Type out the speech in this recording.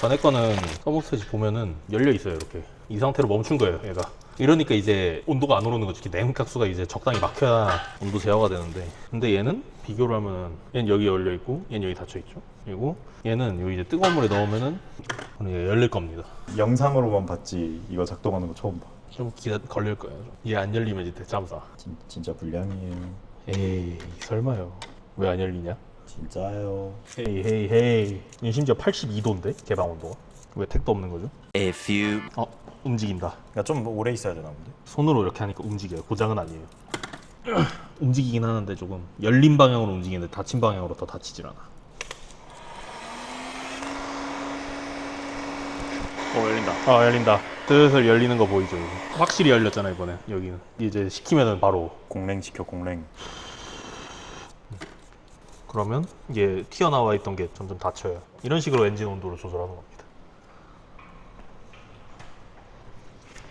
전에 거는 서머셋이 보면은 열려 있어요 이렇게. 이 상태로 멈춘 거예요 얘가. 이러니까 이제 온도가 안 오르는 거죠 냉각수가 이제 적당히 막혀야 온도 제어가 되는데. 근데 얘는 비교를 하면은 얘는 여기 열려 있고 얘는 여기 닫혀 있죠. 그리고 얘는 여기 이제 뜨거운 물에 넣으면은 열릴 겁니다. 영상으로만 봤지 이거 작동하는 거 처음 봐. 좀 기다 걸릴 거예요 얘 안 열리면 이제 대참사. 진, 진짜 불량이에요. 에이 설마요. 왜 안 열리냐 진짜요. 헤이 헤이 헤이. 이거 심지어 82도인데 개방 온도가? 왜 택도 없는 거죠? A few. 어 움직인다. 그러니까 좀 오래 있어야 되나 본데. 손으로 이렇게 하니까 움직여요. 고장은 아니에요. 움직이긴 하는데 조금 열린 방향으로 움직이는데 닫힌 방향으로 더 닫히질 않아. 어 열린다. 아 열린다. 슬슬 열리는 거 보이죠 여기? 확실히 열렸잖아 이번에. 여기는. 이제 식히면은 바로. 공랭 시켜 공랭. 그러면 이게 튀어나와 있던 게 점점 닫혀요. 이런 식으로 엔진 온도를 조절하는 겁니다